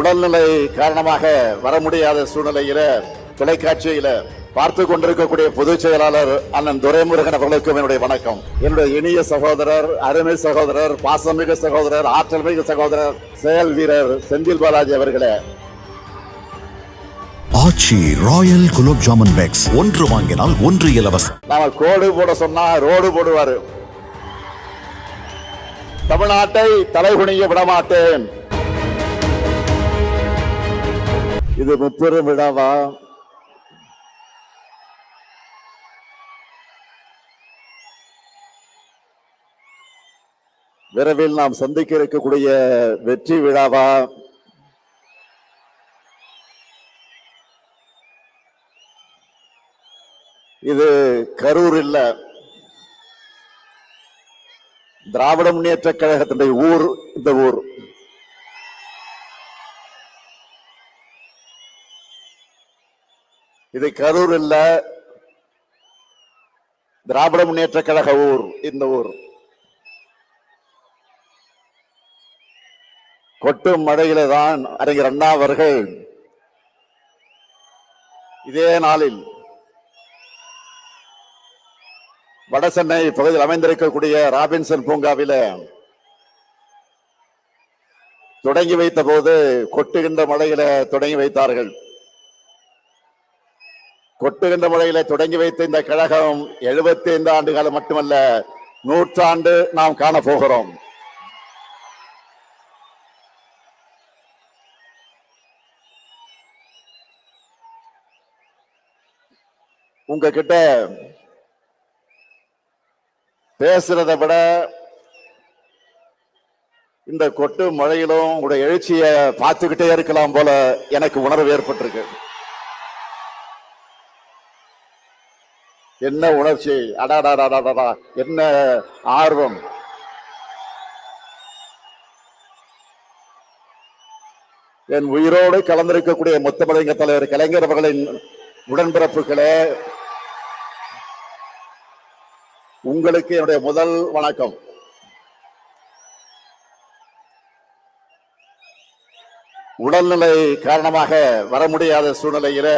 உடல்நிலை காரணமாக வர முடியாத சூழ்நிலையில தொலைக்காட்சியில பார்த்து கொண்டிருக்கக்கூடிய பொதுச் செயலாளர் அண்ணன் துரைமுருகன் அவர்களுக்கும் என்னுடைய வணக்கம். என்னுடைய இனிய சகோதரர் அருமை சகோதரர் பாசமிகு சகோதரர் ஆற்றல் மிகு சகோதரர் செயல் வீரர் செந்தில் பாலாஜி அவர்களே. Aachi royal gulab jamun packs. ஒன்று வாங்கினால் ஒன்று இலவசம். நாம கோடு போட சொன்னா ரோடு போடுவாரு. தமிழ்நாட்டை தலைகுனிய விடமாட்டேன். இது முப்பெரும் விழாவா? விரைவில் நாம் சந்திக்க இருக்கக்கூடிய வெற்றி விழாவா? இது கரூர் இல்ல. திராவிட முன்னேற்ற கழகத்தினுடைய ஊர் இந்த ஊர். இது கரூர் இல்ல திராவிட முன்னேற்ற கழக ஊர் இந்த ஊர். கொட்டும் மழையில தான் அறிஞர் அண்ணா அவர்கள் இதே நாளில் வடசென்னை பகுதியில் அமைந்திருக்கக்கூடிய ராபின்சன் பூங்காவில தொடங்கி வைத்த போது கொட்டுகின்ற மழையில தொடங்கி வைத்தார்கள். கொட்டுகின்ற மழையில தொடங்கி வைத்த இந்த கழகம் 75 ஐந்து ஆண்டு காலம் மட்டுமல்ல நூற்றாண்டு நாம் காண போகிறோம் உங்ககிட்ட பேசுறதை விட இந்த கொட்டு மழையிலும் உங்களுடைய எழுச்சியை பார்த்துக்கிட்டே இருக்கலாம் போல எனக்கு உணர்வு ஏற்பட்டிருக்கு. என்ன உணர்ச்சி? அடாடாடாடாடா. என்ன ஆர்வம்? என் உயிரோடு கலந்திருக்கக்கூடிய முத்தமிழங்க தலைவர் கலைஞர் அவர்களின் உடன்பிறப்புகளே உங்களுக்கு என்னுடைய முதல் வணக்கம். உடல்நிலை காரணமாக வர முடியாத சூழ்நிலையில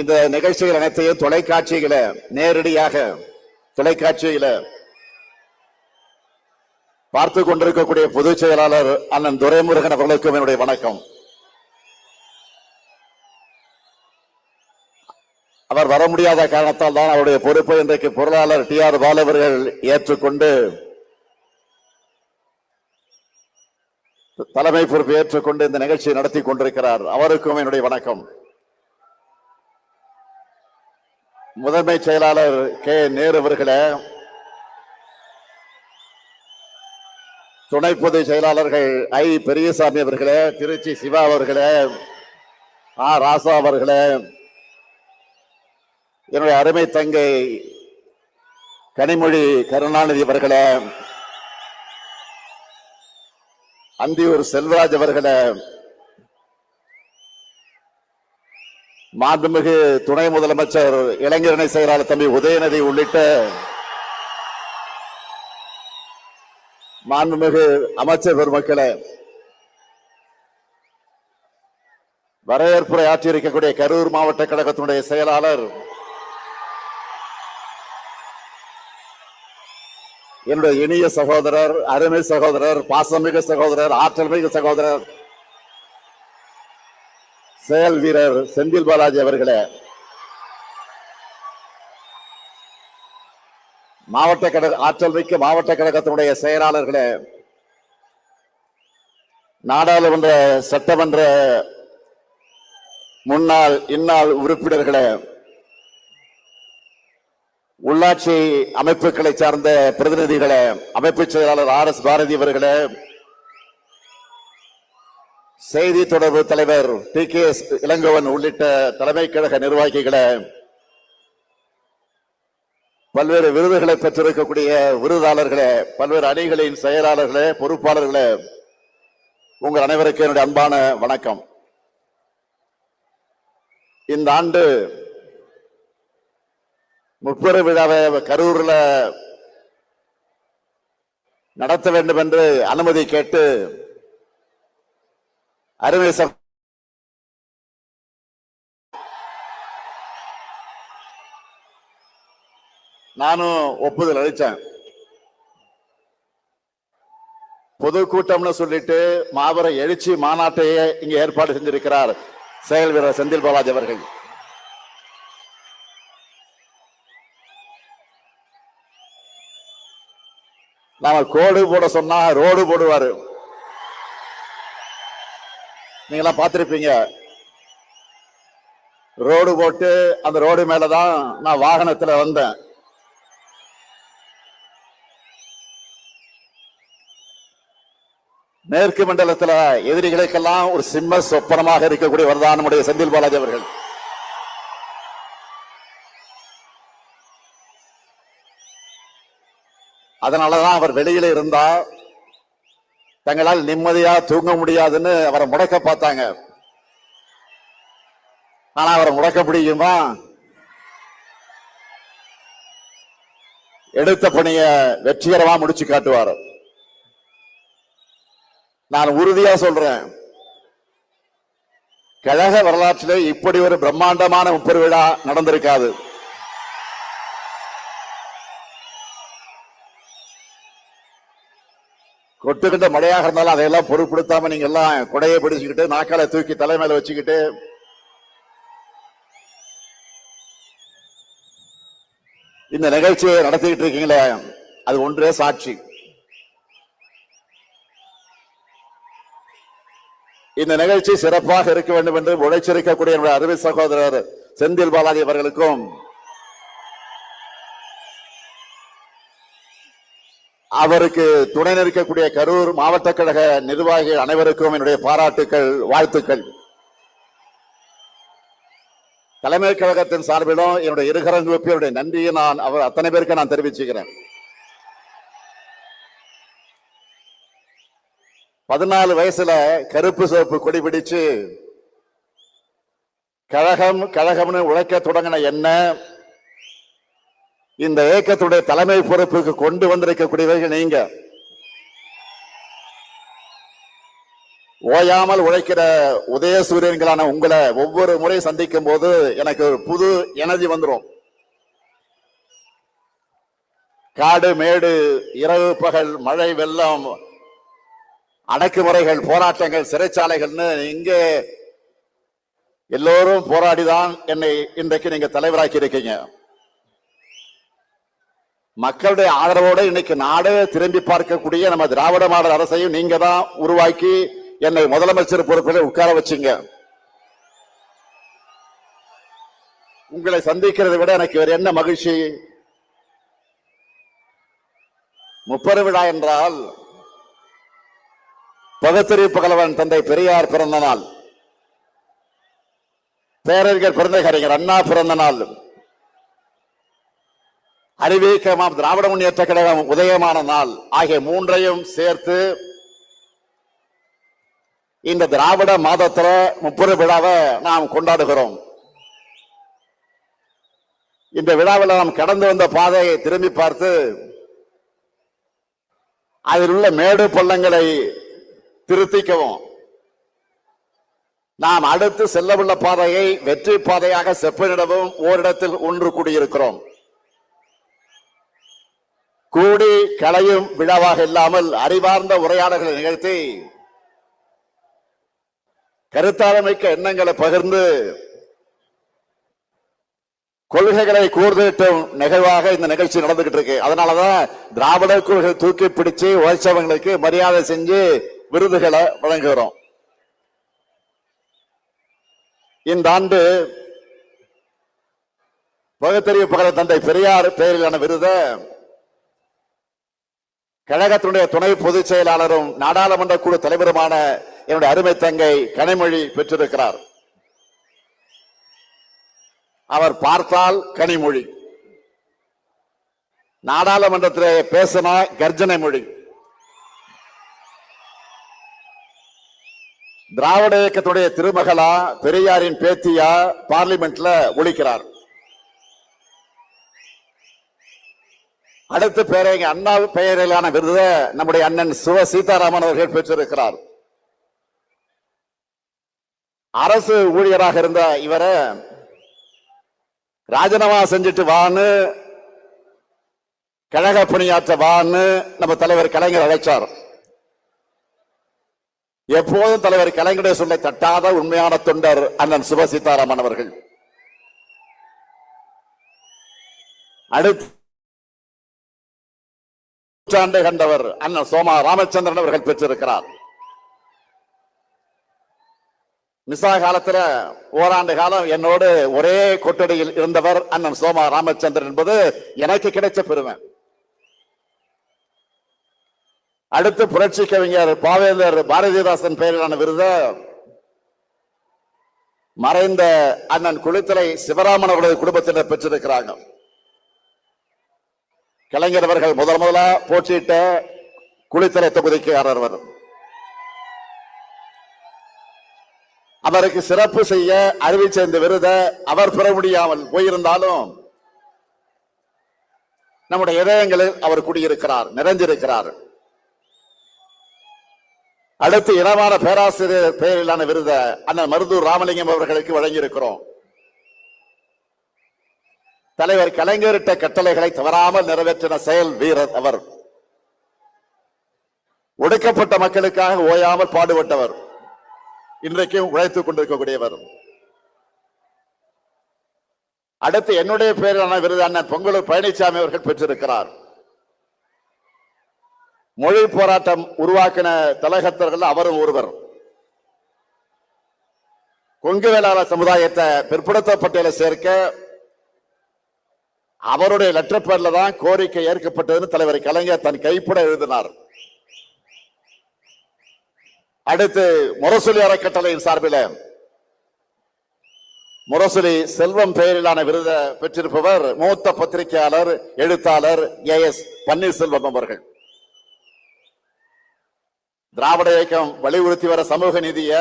இந்த நிகழ்ச்சிகள் அனைத்தையும் தொலைக்காட்சியில நேரடியாக தொலைக்காட்சியில பார்த்து கொண்டிருக்கக்கூடிய பொதுச் செயலாளர் அண்ணன் துரைமுருகன் அவர்களுக்கும் என்னுடைய வணக்கம். அவர் வர முடியாத காரணத்தால் தான் அவருடைய பொறுப்பை இன்றைக்கு பொருளாளர் டி ஆர் பாலு அவர்கள் ஏற்றுக்கொண்டு தலைமை பொறுப்பு ஏற்றுக்கொண்டு இந்த நிகழ்ச்சியை நடத்தி கொண்டிருக்கிறார். அவருக்கும் என்னுடைய வணக்கம். முதன்மை செயலாளர் கே. நேரு அவர்களே துணை பொதுச் செயலாளர்கள் ஐ. பெரியசாமி அவர்களே திருச்சி சிவா அவர்களே ஆ. ராசா அவர்களே என்னுடைய அருமை தங்கை கனிமொழி கருணாநிதி அவர்களே அந்தியூர் செல்வராஜ் அவர்களே மாண்புமிகு துணை முதலமைச்சர் இளைஞரணி செயலாளர் தம்பி உதயநிதி உள்ளிட்ட மாண்புமிகு அமைச்சர் பெருமக்களே வரவேற்புரை ஆற்றியிருக்கக்கூடிய கரூர் மாவட்ட கழகத்தினுடைய செயலாளர் என்னுடைய இனிய சகோதரர் அருமை சகோதரர் பாசமிகு சகோதரர் ஆற்றல் மிகு சகோதரர் செயல் வீரர் செந்தில் பாலாஜி அவர்களே மாவட்ட கழக ஆற்றல் மிக்க மாவட்ட கழகத்தினுடைய செயலாளர்களே நாடாளுமன்ற சட்டமன்ற முன்னாள் இந்நாள் உறுப்பினர்களே உள்ளாட்சி அமைப்புகளை சார்ந்த பிரதிநிதிகளே அமைப்பு செயலாளர் ஆர் எஸ் பாரதி அவர்களே செய்தி தொடர்பு தலைவர் டி கே எஸ் இளங்கோவன் உள்ளிட்ட தலைமை கழக நிர்வாகிகளை பல்வேறு விருதுகளை பெற்றிருக்கக்கூடிய விருதாளர்களே பல்வேறு அணிகளின் செயலாளர்களே பொறுப்பாளர்களே உங்கள் அனைவருக்கும் என்னுடைய அன்பான வணக்கம். இந்த ஆண்டு முப்பெரு விழாவை கரூர்ல நடத்த வேண்டும் என்று அனுமதி கேட்டு அருமை நானும் ஒப்புதல் அளிச்சேன். பொதுக்கூட்டம்னு சொல்லிட்டு மாபெரும் எழுச்சி மாநாட்டையே இங்க ஏற்பாடு செஞ்சிருக்கிறார் செயல் வீரர் செந்தில் பாலாஜி அவர்கள். நாம கோடு போட சொன்னா ரோடு போடுவாரு. நீங்களாம் பார்த்துருப்பீங்க. ரோடு போட்டு அந்த ரோடு மேலதான் நான் வாகனத்தில் வந்தேன். மேற்கு மண்டலத்தில் எதிரிகளுக்கெல்லாம் ஒரு சிம்ம சொப்பனமாக இருக்கக்கூடிய வரதான் நம்முடைய செந்தில் பாலாஜி அவர்கள். அதனாலதான் அவர் வெளியில இருந்தா தங்களால் நிம்மதியா தூங்க முடியாதுன்னு அவரை முடக்க பார்த்தாங்க. ஆனா அவரை முடக்க முடியுமா? எடுத்த பணிய வெற்றிகரமா முடிச்சு காட்டுவார். நான் உறுதியா சொல்றேன். கழக வரலாற்றிலே இப்படி ஒரு பிரம்மாண்டமான முப்பெரு விழா நடந்திருக்காது. கொட்டுக்கிட்ட மழையாக இருந்தாலும் அதையெல்லாம் பொருட்படுத்தாம நீங்க எல்லாம் கொடையை பிடிச்சுக்கிட்டு நாக்கால தூக்கி தலைமையில வச்சுக்கிட்டு இந்த நிகழ்ச்சியை நடத்திக்கிட்டு இருக்கீங்களே அது ஒன்றே சாட்சி. இந்த நிகழ்ச்சி சிறப்பாக இருக்க வேண்டும் என்று உழைச்சிருக்கக்கூடிய என்னுடைய அருமை சகோதரர் செந்தில் பாலாஜி அவர்களுக்கும் அவருக்கு துணை நிற்கக்கூடிய கரூர் மாவட்ட கழக நிர்வாகிகள் அனைவருக்கும் என்னுடைய பாராட்டுக்கள் வாழ்த்துக்கள். தலைமை கழகத்தின் சார்பிலும் என்னுடைய இருகரங்கு வெப்பி என்னுடைய நன்றியை நான் அவர் அத்தனை பேருக்கு நான் தெரிவிச்சுக்கிறேன். பதினாலு வயசுல கருப்பு சிவப்பு கொடி பிடிச்சு கழகம் கழகம்னு உழைக்க தொடங்கின என்ன இந்த இயக்கத்துடைய தலைமை பொறுப்புக்கு கொண்டு வந்திருக்கக்கூடியவர்கள் நீங்க. ஓயாமல் உழைக்கிற உதயசூரியன்களான உங்களை ஒவ்வொரு முறை சந்திக்கும் போது எனக்கு ஒரு புது எனர்ஜி வந்துடும் காடு மேடு இரவு பகல் மழை வெள்ளம் அடக்குமுறைகள் போராட்டங்கள் சிறைச்சாலைகள்னு இங்கே எல்லோரும் போராடிதான் என்னை இன்றைக்கு நீங்க தலைவராக்கி இருக்கீங்க மக்களுடைய ஆதரவோடு இன்னைக்கு நாடே திரும்பி பார்க்கக்கூடிய நம்ம திராவிட மாடல் அரசையும் நீங்க தான் உருவாக்கி என்னை முதலமைச்சர் பொறுப்பில் உட்கார வச்சீங்க. உங்களை சந்திக்கிறதை விட எனக்கு வேற என்ன மகிழ்ச்சி? முப்பது விழா என்றால் பகுத்தறிவு புகழவன் தந்தை பெரியார் பிறந்த நாள் பேரறிஞர் பிறந்த கலைஞர் அண்ணா பிறந்த நாள் அறிவிக்கமாம் திராவிட முன்னேற்ற கழகம் உதயமான நாள். ஆகிய மூன்றையும் சேர்த்து இந்த திராவிட மாதத்துல முப்பது விழாவை நாம் கொண்டாடுகிறோம். இந்த விழாவில் நாம் கடந்து வந்த பாதையை திரும்பி பார்த்து அதில் உள்ள மேடு பள்ளங்களை திருத்திக்கவும். நாம் அடுத்து செல்லவுள்ள பாதையை வெற்றி பாதையாக செப்பனிடவும் ஓரிடத்தில் ஒன்று கூடியிருக்கிறோம். கூடி களையும் விழாவாக இல்லாமல் அறிவார்ந்த உரையாடல்களை நிகழ்த்தி கருத்தாளமிக்க எண்ணங்களை பகிர்ந்து கொள்கைகளை கூர்திட்டும் நிகழ்வாக இந்த நிகழ்ச்சி நடந்துகிட்டு இருக்கு. அதனாலதான் திராவிட கொள்கை தூக்கி பிடிச்சு உழைச்சவங்களுக்கு மரியாதை செஞ்சு விருதுகளை வழங்குகிறோம். இந்த ஆண்டு பகுத்தறிவு பகல தந்தை பெரியார் பெயரிலான விருதை கழகத்தினுடைய துணை பொதுச் செயலாளரும் நாடாளுமன்ற குழு தலைவருமான என்னுடைய அருமை தங்கை கனிமொழி பெற்றிருக்கிறார். அவர் பார்த்தால் கனிமொழி. நாடாளுமன்றத்திலே பேசினா கர்ஜனை மொழி. திராவிட இயக்கத்துடைய திருமகளா பெரியாரின் பேத்தியா பார்லிமெண்ட்ல ஒழிக்கிறார். அடுத்த பேரை அண்ணா பெயரிலான விருதை நம்முடைய அண்ணன் சிவ சீதாராமன் அவர்கள் பெற்றிருக்கிறார். அரசு ஊழியராக இருந்த இவரை ராஜினாமா செஞ்சுட்டு வான்னு கழக பணியாற்ற வான்னு நம்ம தலைவர் கலைஞர் அழைச்சார். எப்போதும் தலைவர் கலைஞருடைய சொல்ல தட்டாத உண்மையான தொண்டர் அண்ணன் சிவ சீதாராமன் அவர்கள். அடுத்து நூற்றாண்டை கண்டவர் அண்ணன் சோமா ராமச்சந்திரன் அவர்கள் பெற்றிருக்கிறார். மிசா காலத்துல ஓராண்டு காலம் என்னோடு ஒரே கொட்டடியில் இருந்தவர் அண்ணன் சோமா ராமச்சந்திரன் என்பது எனக்கு கிடைச்ச பெருமை. அடுத்து புரட்சி கவிஞர் பாவேந்தர் பாரதிதாசன் பெயரிலான விருத மறைந்த அண்ணன் குளித்தலை சிவராமன் அவர்களது குடும்பத்தினர் பெற்றிருக்கிறாங்க கலைஞர் அவர்கள் முதல் முதலா போட்டியிட்ட குளித்தலை தொகுதிக்கு அவர். அவருக்கு சிறப்பு செய்ய அறிவிச்ச இந்த விருதை அவர் பெற முடியாமல் போயிருந்தாலும் நம்முடைய இதயங்களில் அவர் குடியிருக்கிறார் நிறைஞ்சிருக்கிறார். அடுத்து இனமான பேராசிரியர் பெயரிலான விருதை அண்ணன் மருதூர் ராமலிங்கம் அவர்களுக்கு வழங்கியிருக்கிறோம். தலைவர் கலைஞரிட்ட கட்டளைகளை தவறாமல் நிறைவேற்றின செயல் வீரர் அவர். ஒடுக்கப்பட்ட மக்களுக்காக ஓயாமல் பாடுபட்டவர். இன்றைக்கும் உழைத்துக் கொண்டிருக்கக்கூடியவர். அடுத்து என்னுடைய பேரிலான விருது அண்ணன் பொங்கலூர் பழனிசாமி அவர்கள் பெற்றிருக்கிறார். மொழி போராட்டம் உருவாக்கின தலகத்தர்கள் அவரும் ஒருவர். கொங்கு வேளாளர் சமுதாயத்தை பிற்படுத்தப்பட்டியலை சேர்க்க அவருடைய லெட்டர் பேர்ல தான் கோரிக்கை ஏற்கப்பட்டதுன்னு தலைவர் கலைஞர் தன் கைப்பட எழுதினார். அடுத்து முரசொலி அறக்கட்டளையின் சார்பில் முரசொலி செல்வம் பெயரிலான விருதை பெற்றிருப்பவர் மூத்த பத்திரிகையாளர் எழுத்தாளர் ஏ எஸ் பன்னீர்செல்வம் அவர்கள். திராவிட இயக்கம் வலியுறுத்தி வர சமூக நீதிய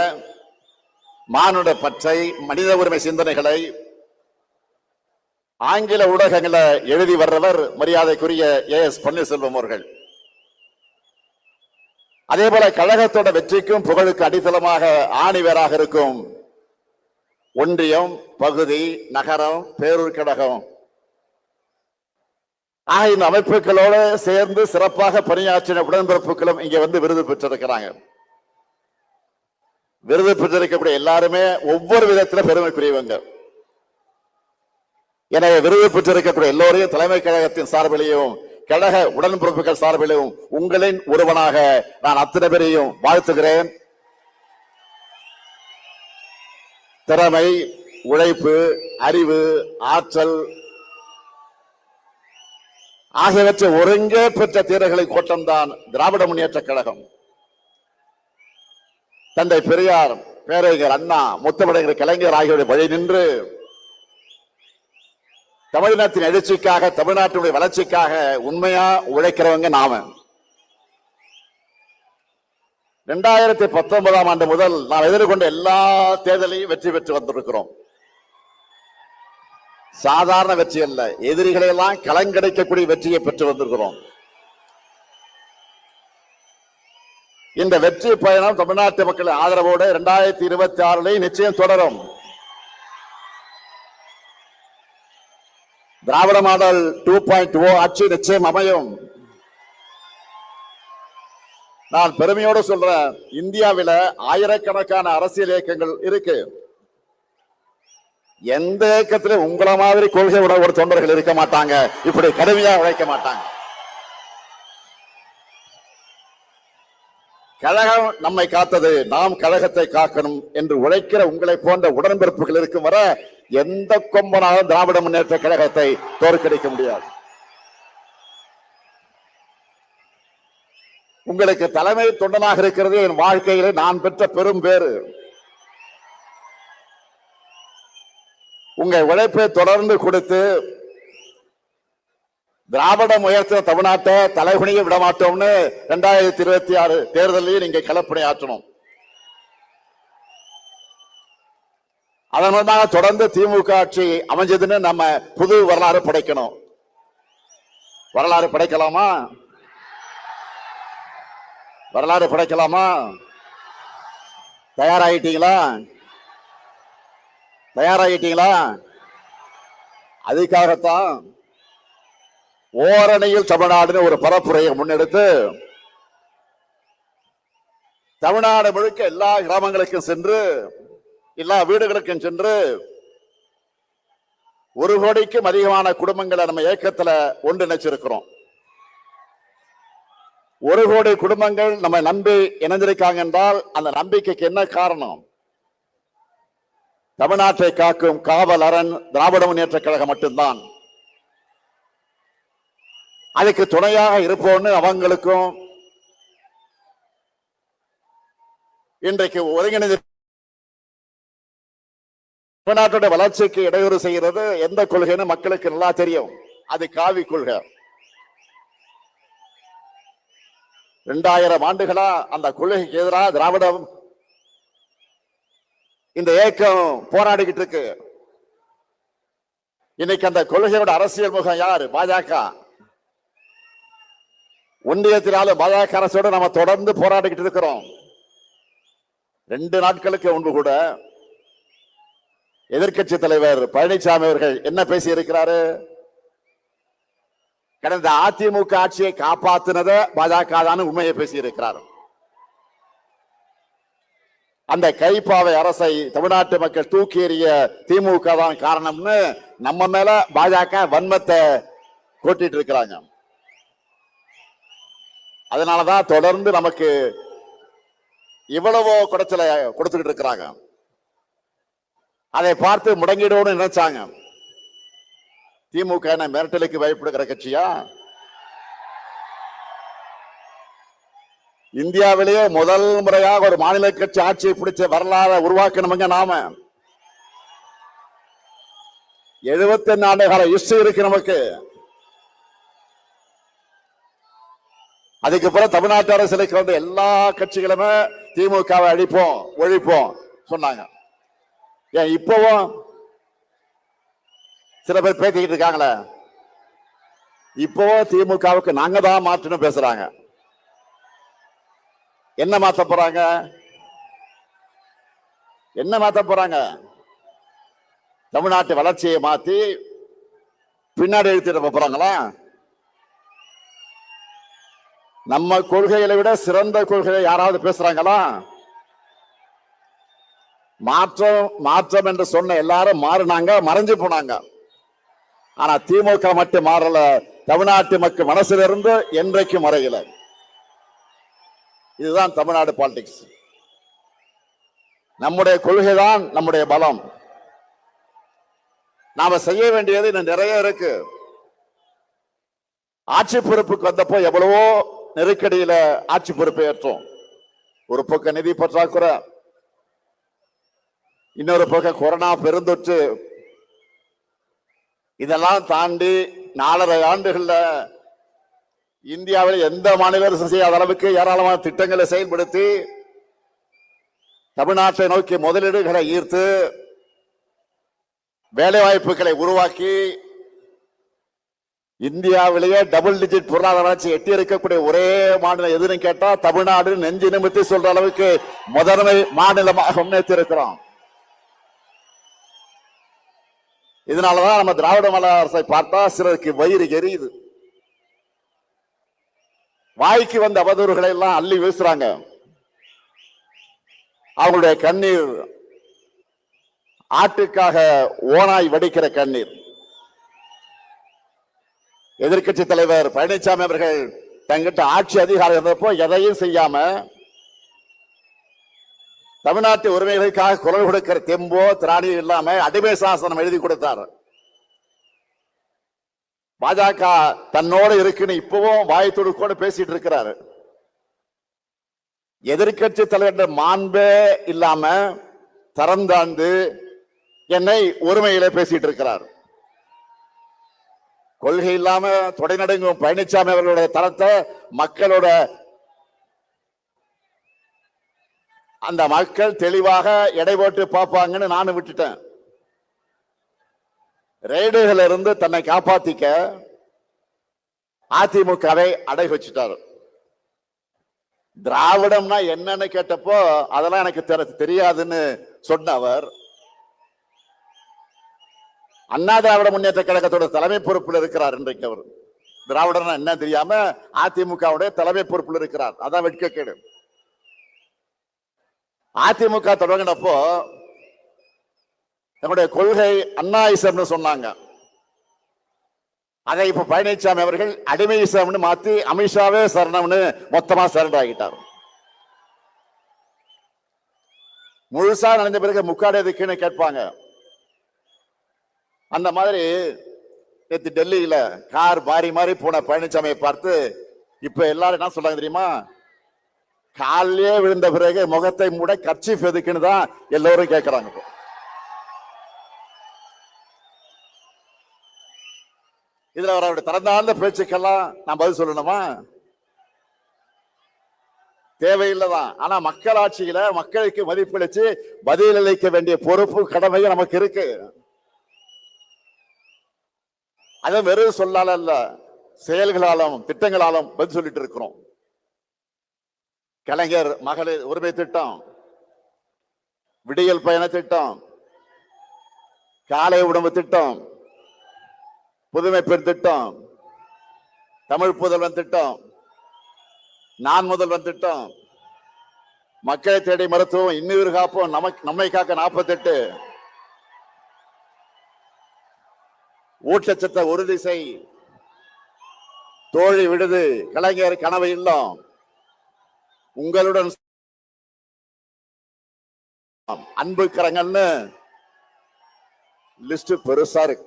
மானுட பற்றை மனித உரிமை சிந்தனைகளை ஆங்கில ஊடகங்களை எழுதி வர்றவர் மரியாதைக்குரிய ஏ எஸ் பன்னீர்செல்வம் அவர்கள். அதே போல கழகத்தோட வெற்றிக்கும் புகழுக்கு அடித்தளமாக ஆணிவேராக இருக்கும் ஒன்றியம் பகுதி நகரம் பேரூர் கழகம். ஆக இந்த அமைப்புகளோடு சேர்ந்து சிறப்பாக பணியாற்றின உடன்பிறப்புகளும் இங்க வந்து விருது பெற்றிருக்கிறாங்க. விருது பெற்றிருக்கக்கூடிய எல்லாருமே ஒவ்வொரு விதத்துல பெருமைக்குரியவங்க. எனவே விருது பெற்றிருக்கக்கூடிய எல்லோரையும் தலைமை கழகத்தின் சார்பிலையும் கழக உடன்பிறப்புகள் சார்பிலும் உங்களின் ஒருவனாக நான் அத்தனை பேரையும் வாழ்த்துகிறேன். திறமை உழைப்பு அறிவு ஆற்றல் ஆகியவற்றை ஒருங்கே பெற்ற தீரர்களின் கோட்டம்தான் திராவிட முன்னேற்ற கழகம். தந்தை பெரியார் பேரறிஞர் அண்ணா முத்தமிழர் கலைஞர் ஆகியோருடைய வழி நின்று தமிழ்நாட்டின் எழுச்சிக்காக தமிழ்நாட்டினுடைய வளர்ச்சிக்காக உண்மையா உழைக்கிறவங்க நாம. இரண்டாயிரத்தி பத்தொன்பதாம் ஆண்டு முதல் நாம் எதிர்கொண்ட எல்லா தேர்தலையும் வெற்றி பெற்று வந்திருக்கிறோம். சாதாரண வெற்றி அல்ல எதிரிகளை எல்லாம் கலங்கடைக்கக்கூடிய வெற்றியை பெற்று வந்திருக்கிறோம். இந்த வெற்றி பயணம் தமிழ்நாட்டு மக்களின் ஆதரவோடு இரண்டாயிரத்தி இருபத்தி ஆறுலையும் நிச்சயம் தொடரும். Dravida model two point O ஆட்சி நிச்சயம் அமையும். நான் பெருமையோடு சொல்றேன் இந்தியாவில ஆயிரக்கணக்கான அரசியல் இயக்கங்கள் இருக்கு. எந்த இயக்கத்திலும் உங்களை மாதிரி கொள்கை உட ஒரு தொண்டர்கள் இருக்க மாட்டாங்க. இப்படி கடுமையா உழைக்க மாட்டாங்க. கழகம் நம்மை காத்தது நாம் கழகத்தை காக்கணும் என்று உழைக்கிற உங்களை போன்ற உடன்பிறப்புகள் இருக்கும் வர எந்த கொம்பனாலும் திராவிட முன்னேற்ற கழகத்தை தோற்கடிக்க முடியாது. உங்களுக்கு தலைமை தொண்டனாக இருக்கிறது என் வாழ்க்கையிலே நான் பெற்ற பெரும் பேரு உங்கள் உழைப்பை தொடர்ந்து கொடுத்து திராவிட முயற்சி தமிழ்நாட்டை தலைகுனிய விடமாட்டோம்னு ரெண்டாயிரத்தி இருபத்தி ஆறு தேர்தலையும் நீங்க களப்பணி ஆற்றணும் அதன் தான் தொடர்ந்து திமுக ஆட்சி அமைஞ்சதுன்னு நம்ம புது வரலாறு படைக்கணும். வரலாறு படைக்கலாமா? வரலாறு படைக்கலாமா? தயாராகிட்டீங்களா தயாராகிட்டீங்களா அதுக்காகத்தான் ஓரணியில் தமிழ்நாடுன்னு ஒரு பரப்புரையை முன்னெடுத்து தமிழ்நாடு முழுக்க எல்லா கிராமங்களுக்கும் சென்று எல்லா வீடுகளுக்கும் சென்று ஒரு கோடிக்கும் அதிகமான குடும்பங்களை நம்ம இயக்கத்துல ஒன்றிணைச்சிருக்கிறோம். ஒரு கோடி குடும்பங்கள் நம்ம நம்பி இணைந்திருக்காங்க என்றால் அந்த நம்பிக்கைக்கு என்ன காரணம்? தமிழ்நாட்டை காக்கும் காவல் அரண் திராவிட முன்னேற்ற கழகம் மட்டும்தான். அதுக்கு துணையாக இருப்போம்னு அவங்களுக்கும் இன்றைக்கு ஒருங்கிணைந்து தமிழ்நாட்டோட வளர்ச்சிக்கு இடையூறு செய்கிறது எந்த கொள்கைன்னு மக்களுக்கு நல்லா தெரியும். அது காவி கொள்கை. இரண்டாயிரம் ஆண்டுகளா அந்த கொள்கைக்கு எதிராக திராவிடம் இந்த இயக்கம் போராடிக்கிட்டு இருக்கு. இன்னைக்கு அந்த கொள்கையோட அரசியல் முகம் யார்? பாஜக. ஒன்றியத்தினால பாஜக அரசோட நம்ம தொடர்ந்து போராடிக்கிட்டு இருக்கிறோம். ரெண்டு நாட்களுக்கு முன்பு கூட எதிர்க்கட்சி தலைவர் பழனிசாமி அவர்கள் என்ன பேசி இருக்கிறாரு கடந்த அதிமுக ஆட்சியை காப்பாத்தினத பாஜக தான் உண்மையை பேசி இருக்கிறார் அந்த கைப்பாவை அரசை தமிழ்நாட்டு மக்கள் தூக்கி எறிய திமுக தான் காரணம்னு நம்ம மேல பாஜக வன்மத்தை கொட்டிட்டு இருக்கிறாங்க. அதனாலதான் தொடர்ந்து நமக்கு இவ்வளவோ குடைச்சலை கொடுத்துக்கிட்டு இருக்கிறாங்க. அதை பார்த்து முடங்கிடுவோம்னு நினைச்சாங்க. திமுக என்ன மிரட்டலுக்கு பயப்படுகிற கட்சியா? இந்தியாவிலேயே முதல் முறையாக ஒரு மாநில கட்சி ஆட்சியை பிடிச்ச வரலாறு உருவாக்கணுங்க நாம. எழுபத்தி ஆண்டு கால ஹிஸ்டரி இருக்கு நமக்கு. அதுக்கப்புறம் தமிழ்நாட்டு அரசுக்கு வந்து எல்லா கட்சிகளுமே திமுகவை அழிப்போம் ஒழிப்போம் சொன்னாங்க. ஏன் இப்பவும் சில பேர் பேசிக்கிட்டு இருக்காங்களே? இப்போ திமுகவுக்கு நாங்க தான் மாற்றணும் பேசுறாங்க. என்ன மாத்த போறாங்க? என்ன மாத்த போறாங்க? தமிழ்நாட்டு வளர்ச்சியை மாத்தி பின்னாடி எழுத்திட போறாங்களா? நம்ம கொள்கைகளை விட சிறந்த கொள்கையை யாராவது பேசுறாங்களா? மாற்றம் மாற்றம் என்று சொன்ன எல்லாரும் மாறினாங்க மறைஞ்சு போனாங்க. ஆனா திமுக மட்டும் மாறல தமிழ்நாட்டு மக்கள் மனசுல இருந்து என்றைக்கும் மறையல. இதுதான் தமிழ்நாடு பாலிடிக்ஸ். நம்முடைய கொள்கை தான் நம்முடைய பலம். நாம செய்ய வேண்டியது இன்னும் நிறைய இருக்கு. ஆட்சி பொறுப்புக்கு வந்தப்போ எவ்வளவோ நெருக்கடியில ஆட்சி பொறுப்பை ஏற்றோம். ஒரு பக்கம் நிதி பற்றாக்குறை இன்னொரு பக்கம் கொரோனா பெருந்தொற்று. இதெல்லாம் தாண்டி நாலரை ஆண்டுகள்ல இந்தியாவில் எந்த மாநில அரசும் செய்யாத அளவுக்கு ஏராளமான திட்டங்களை செயல்படுத்தி தமிழ்நாட்டை நோக்கி முதலீடுகளை ஈர்த்து வேலைவாய்ப்புகளை உருவாக்கி இந்தியாவிலேயே டபுள் டிஜிட் பொருளாதார வளர்ச்சி எட்டி இருக்கக்கூடிய ஒரே மாநிலம் எதுன்னு கேட்டா தமிழ்நாடு நெஞ்சு நிமித்தி சொல்ற அளவுக்கு முதன்மை மாநிலமாக முன்னேற்றி இருக்கிறோம் இதனாலதான் நம்ம திராவிட மாடல் அரசை பார்த்தா சிலருக்கு வயிறு எரியுது. வாய்க்கு வந்த அவதூறுகளை எல்லாம் அள்ளி வீசுறாங்க. அவங்களுடைய கண்ணீர் ஆட்டுக்காக ஓனாய் வடிக்கிற கண்ணீர். எதிர்க்கட்சி தலைவர் பழனிசாமி அவர்கள் தங்கிட்ட ஆட்சி அதிகாரம் இருந்தப்போ எதையும் செய்யாம தமிழ்நாட்டு உரிமைகளுக்காக குரல் கொடுக்கிற தெம்போ திராணியும் இல்லாம அடிமை சாசனம் எழுதி கொடுத்தார். பாஜக தன்னோட இருக்குன்னு இப்பவும் வாய் துடுக்கோடு பேசிட்டு இருக்கிறாரு. எதிர்க்கட்சி தலைவர் மாண்பே இல்லாம தரம் தாழ்ந்து என்னை ஒருமையில பேசிட்டு இருக்கிறார். கொள்கை இல்லாம தொடைநடுங்கும் பழனிசாமி அவர்களுடைய தரத்தை மக்களோட அந்த மக்கள் தெளிவாக எடை போட்டு பார்ப்பாங்கன்னு நானும் விட்டுட்டேன். ரெய்டுகள் இருந்து தன்னை காப்பாத்திக்க அதிமுகவை அடை வச்சுட்டாரு. திராவிடம்னா என்னன்னு கேட்டப்போ அதெல்லாம் எனக்கு தெரி- தெரியாதுன்னு சொன்ன அவர் அண்ணா திராவிட முன்னேற்ற கழகத்தோட தலைமை பொறுப்பில் இருக்கிறார் இன்றைக்கு அவர். திராவிடர்னா என்ன தெரியாம அதிமுகவுடைய தலைமை பொறுப்பில் இருக்கிறார். அதான் வெட்கக்கேடு. அதிமுக தொடங்கினப்போ என்னுடைய கொள்கை அண்ணாயிசம்னு சொன்னாங்க. அதை இப்ப பழனிசாமி அவர்கள் அடிமையிசம்னு மாத்தி அமித்ஷாவே சரணம்னு மொத்தமா சரண்டர் ஆகிட்டார். முழுசா நடந்த பிறகு முக்காடு எதுக்குன்னு கேட்பாங்க. அந்த மாதிரி நேற்று டெல்லியில கார் மாறி மாறி போன பழனிசாமியை பார்த்து இப்ப எல்லாரும் என்ன சொல்றாங்க தெரியுமா? காலையே விழுந்த பிறகு முகத்தை மூட கர்ச்சீஃப் எதுக்குன்னு தான் எல்லோரும் கேட்கிறாங்க இப்போ. இதுல அவருடைய திறந்தாழ்ந்த பேச்சுக்கெல்லாம் நான் பதில் சொல்லணுமா? தேவையில்லைதான். ஆனா மக்களாட்சியில மக்களுக்கு மதிப்பளிச்சு பதிலளிக்க வேண்டிய பொறுப்பு கடமையும் நமக்கு இருக்கு. அதை வெறும் சொல்லால அல்ல செயல்களாலும் திட்டங்களாலும் பதில் சொல்லிட்டு இருக்கிறோம். கலைஞர் மகளிர் உரிமை திட்டம் விடியல் பயண திட்டம் காலை உணவு திட்டம் புதுமை பெண் திட்டம் தமிழ் புதல்வன் திட்டம் நான் முதல்வன் திட்டம் மக்களை தேடி மருத்துவம் இன்னுயிர் காப்போம் நமக்கு நம்மை காக்க நாற்பத்தெட்டு. ஊட்டச்சத்தை உறுதி செய். தோழி விடுது கலைஞர் கனவு இல்லம். உங்களுடன் அன்பு கரங்கள்னு லிஸ்ட் பெருசா இருக்கு.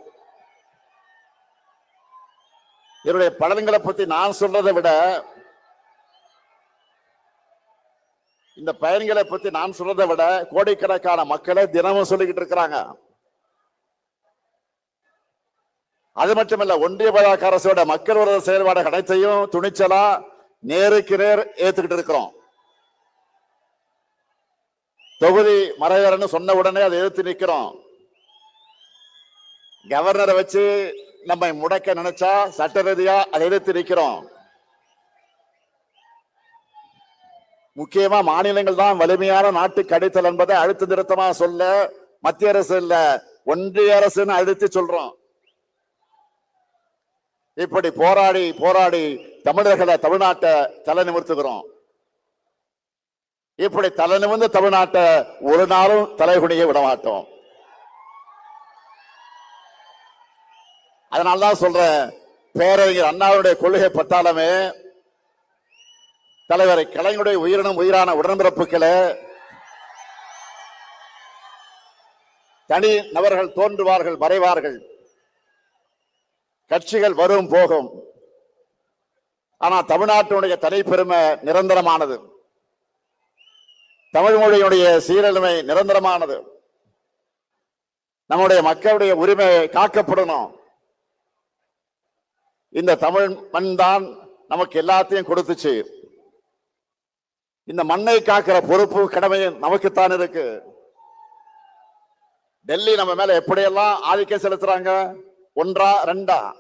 என்னுடைய பலன்களை பத்தி நான் சொல்றதை விட இந்த பயன்களை பத்தி நான் சொல்றதை விட கோடிக்கணக்கான மக்களை தினமும் சொல்லிக்கிட்டு இருக்கிறாங்க. அது மட்டுமல்ல ஒன்றிய பாஜக அரசோட மக்கள் விரோத செயல்பாடு அனைத்தையும் துணிச்சலா நேருக்கு நேர் ஏத்துக்கிட்டு இருக்கிறோம். தொகுதி மறைவரன்னு சொன்ன உடனே அதை எதிர்த்து நிற்கிறோம் கவர்னரை வச்சு நம்மை முடக்க நினைச்சா சட்ட ரீதியா அதை எதிர்த்து நிற்கிறோம் முக்கியமா மாநிலங்கள் தான் வலிமையான நாட்டு கடித்தல் என்பதை அழுத்த திருத்தமா சொல்ல மத்திய அரசு இல்ல ஒன்றிய அரசுன்னு அழுத்தி சொல்றோம். இப்படி போராடி போராடி தமிழர்களை தமிழ்நாட்டை தலை நிமிர்த்துகிறோம். இப்படி தலை நிமிர்ந்து தமிழ்நாட்டை ஒரு நாளும் தலைகுனிய விடமாட்டோம் மாட்டோம். அதனாலதான் சொல்றேன் பேரறிஞர் அண்ணாவுடைய கொள்கை பட்டாலுமே தலைவரை கலைஞருடைய உயிரினும் உயிரான உடன்பிறப்புகளை தனி நபர்கள் தோன்றுவார்கள் மறைவார்கள். கட்சிகள் வரும் போகும். ஆனா தமிழ்நாட்டினுடைய தனிப்பெருமை நிரந்தரமானது. தமிழ் மொழியினுடைய சீரழிமை நிரந்தரமானது. நம்முடைய மக்களுடைய உரிமை காக்கப்படணும். இந்த தமிழ் மண் தான் நமக்கு எல்லாத்தையும் கொடுத்துச்சு. இந்த மண்ணை காக்கிற பொறுப்பு கடமை நமக்குத்தான் இருக்கு. டெல்லி நம்ம மேல எப்படியெல்லாம் ஆதிக்கம் செலுத்துறாங்க? ஒன்றா ரெண்டா?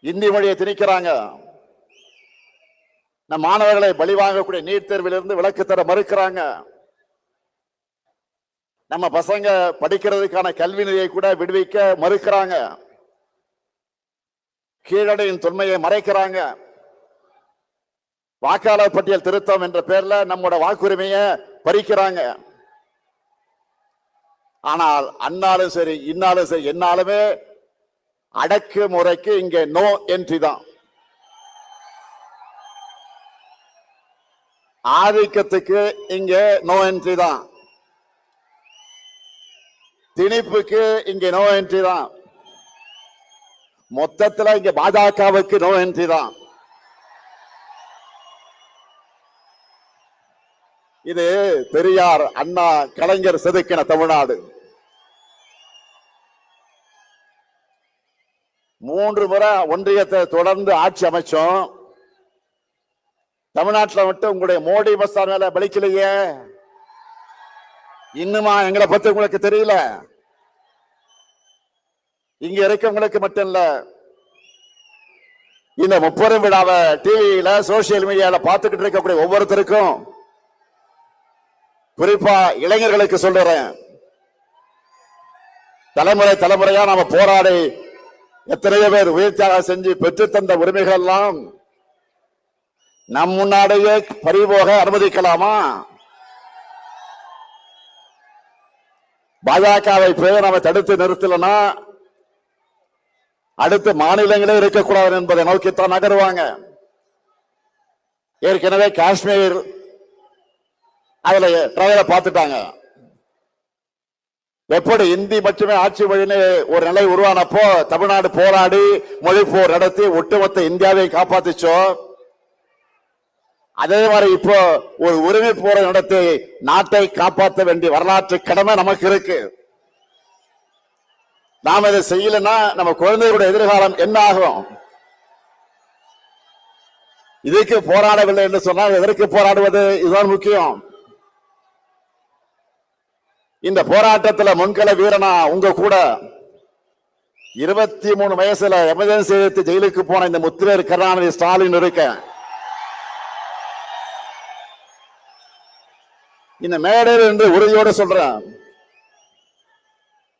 இந்தி மொழியை திணிக்கிறாங்க. நம் மாணவர்களை பலி வாங்கக்கூடிய நீட் தேர்விலிருந்து விலக்கு தர மறுக்கிறாங்க. நம்ம பசங்க படிக்கிறதுக்கான கல்வி நிலையை கூட விடுவிக்க மறுக்கிறாங்க. கீழடையின் தொன்மையை மறைக்கிறாங்க. வாக்காளர் பட்டியல் திருத்தம் என்ற பெயர்ல நம்மோட வாக்குரிமையை பறிக்கிறாங்க. ஆனால் அன்னாலும் சரி இன்னாலும் சரி என்னாலுமே அடக்கு முறைக்கு இங்கே நோ என்ட்ரி தான். ஆதிக்கத்துக்கு இங்க நோ என்ட்ரி தான். திணிப்புக்கு இங்க நோ என்ட்ரி தான். மொத்தத்துல இங்க பாஜகவுக்கு நோ என்ட்ரி தான். இது பெரியார் அண்ணா கலைஞர் செதுக்கின தமிழ்நாடு. மூன்று முறை ஒன்றியத்தை தொடர்ந்து ஆட்சி அமைச்சோம். தமிழ்நாட்டில் மட்டும் உங்களுடைய மோடி மஸ்தான் மேல பலிக்கலையே இன்னுமா எங்களை பத்தி உங்களுக்கு தெரியல. இங்க இருக்கவங்களுக்கு மட்டும் இல்ல இந்த முப்பெரும் விழாவை டிவியில சோசியல் மீடியால பார்த்துக்கிட்டு இருக்கக்கூடிய ஒவ்வொருத்தருக்கும் குறிப்பா இளைஞர்களுக்கு சொல்றேன். தலைமுறை தலைமுறையா நாம போராடி எத்தனையோ பேர் உயிர் தியாகம் செஞ்சு பெற்றுத்தந்த உரிமைகள் எல்லாம் நம் முன்னாடியே பறிபோக அனுமதிக்கலாமா? பாஜகவை போய் நம்ம தடுத்து நிறுத்தலனா? அடுத்து மாநிலங்களே இருக்கக்கூடாது என்பதை நோக்கித்தான் நகருவாங்க. ஏற்கனவே காஷ்மீர் அதுல ட்ரையலை பார்த்துட்டாங்க. எப்படி இந்தி மட்டுமே ஆட்சி மொழின்னு ஒரு நிலை உருவானப்போ தமிழ்நாடு போராடி மொழி போர் நடத்தி ஒட்டுமொத்த இந்தியாவை காப்பாத்துச்சோ? அதே மாதிரி இப்போ ஒரு உரிமை போற நடத்தி நாட்டை காப்பாற்ற வேண்டிய வரலாற்று கடமை நமக்கு இருக்கு. நாம் இதை செய்யலைன்னா நம்ம குழந்தைகளுடைய எதிர்காலம் என்ன ஆகும்? இதுக்கு போராடவில்லை என்று சொன்னால் எதற்கு போராடுவது? இதுதான் முக்கியம். இந்த போராட்டத்தில் முன்கள வீரனா உங்க கூட இருபத்தி மூணு வயசுல எமர்ஜென்சி எடுத்து ஜெயிலுக்கு போன இந்த முத்துவேர் கருணாநிதி ஸ்டாலின் இருக்கேன் இந்த மேடையில் என்று உறுதியோடு சொல்றேன்.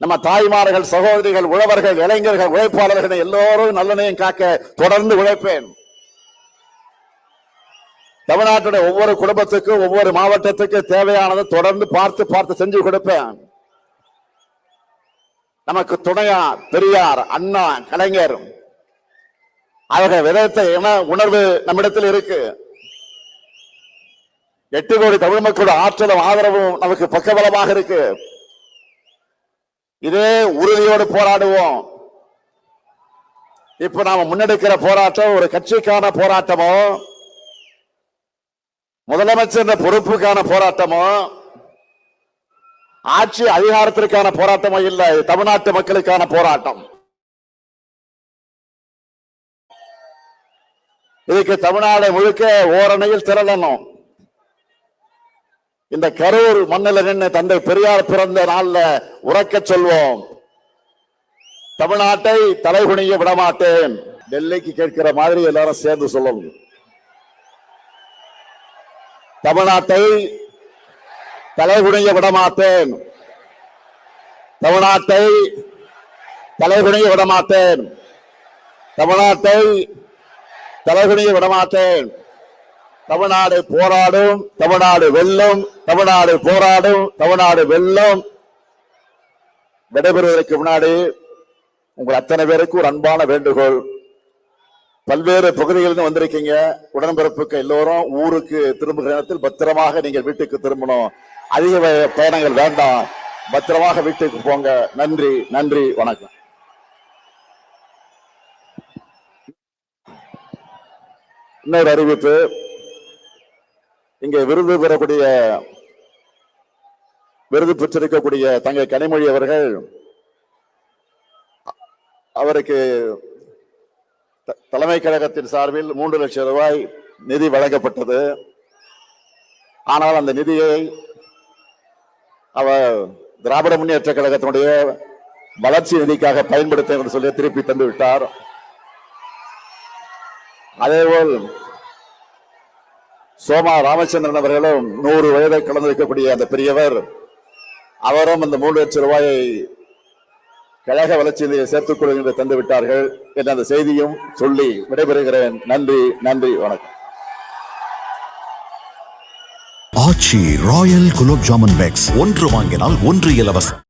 நம்ம தாய்மார்கள் சகோதரிகள் உழவர்கள் இளைஞர்கள் உழைப்பாளர்கள் எல்லோரும் நல்லனையும் காக்க தொடர்ந்து உழைப்பேன். தமிழ்நாட்டுடைய ஒவ்வொரு குடும்பத்துக்கும் ஒவ்வொரு மாவட்டத்துக்கு தேவையானதை தொடர்ந்து பார்த்து பார்த்து செஞ்சு கொடுப்பேன். நமக்கு துணையா பெரியார் அண்ணா கலைஞர் அவர்கள் விதத்தை என உணர்வு நம்மிடத்தில் இருக்கு. எட்டு கோடி தமிழ் மக்களோட ஆற்றலும் ஆதரவும் நமக்கு பக்கபலமாக இருக்கு. இதே உறுதியோடு போராடுவோம். இப்ப நாம முன்னெடுக்கிற போராட்டம் ஒரு கட்சிக்கான போராட்டமோ முதலமைச்சர் பொறுப்புக்கான போராட்டமோ ஆட்சி அதிகாரத்திற்கான போராட்டமோ இல்லை தமிழ்நாட்டு மக்களுக்கான போராட்டம். இதுக்கு தமிழ்நாடு முழுக்க ஓரணையில் திரளணும். இந்த கரூர் மண்ணில் நின்று தந்தை பெரியார் பிறந்த நாள்ல உறக்க சொல்வோம். தமிழ்நாட்டை தலைகுனிய விடமாட்டேன். டெல்லிக்கு கேட்கிற மாதிரி எல்லாரும் சேர்ந்து சொல்லணும். தமிழ்நாட்டை தலைகுனிய விடமாட்டேன். தமிழ்நாட்டை தலைகுனிய விடமாட்டேன். தமிழ்நாட்டை தலைகுனிய விடமாட்டேன். தமிழ்நாடு போராடும் தமிழ்நாடு வெல்லும் தமிழ்நாடு போராடும் தமிழ்நாடு வெல்லும். விடைபெறுவதற்கு முன்னாடி உங்கள் அத்தனை பேருக்கு ஒரு அன்பான வேண்டுகோள். பல்வேறு பகுதிகளிலும் வந்திருக்கீங்க. உடன்பிறப்புக்கு எல்லோரும் ஊருக்கு திரும்புகிற நேரத்தில் பத்திரமாக நீங்கள் வீட்டுக்கு திரும்பணும். அதிக பயணங்கள் வேண்டாம். பத்திரமாக வீட்டுக்கு போங்க. நன்றி நன்றி வணக்கம். இன்னொரு அறிவிப்பு. இங்கே விருது பெறக்கூடிய விருது பெற்றிருக்கக்கூடிய தங்கை கனிமொழி அவர்கள் அவருக்கு த- தலைமை கழகத்தின் சார்பில் மூன்று லட்சம் ரூபாய் நிதி வழங்கப்பட்டது. ஆனால் அந்த நிதியை அவர் திராவிட முன்னேற்ற கழகத்தினுடைய வளர்ச்சி நிதிக்காக பயன்படுத்த என்று சொல்லி திருப்பி தந்து விட்டார் அதேபோல் சோமா ராமச்சந்திரன் அவர்களும் நூறு வயதை கலந்திருக்கக்கூடிய அந்த பெரியவர் அவரும் அந்த மூன்று லட்சம் ரூபாயை கழக வளர்ச்சி நிதியை சேர்த்துக் கொள்கின்ற என்று தந்து விட்டார்கள் என்ற அந்த செய்தியும் சொல்லி விடைபெறுகிறேன். நன்றி நன்றி வணக்கம். ஆச்சி ராயல் குலோப் ஜாமன் பேக்ஸ் ஒன்று வாங்கினால் ஒன்று இலவசம்.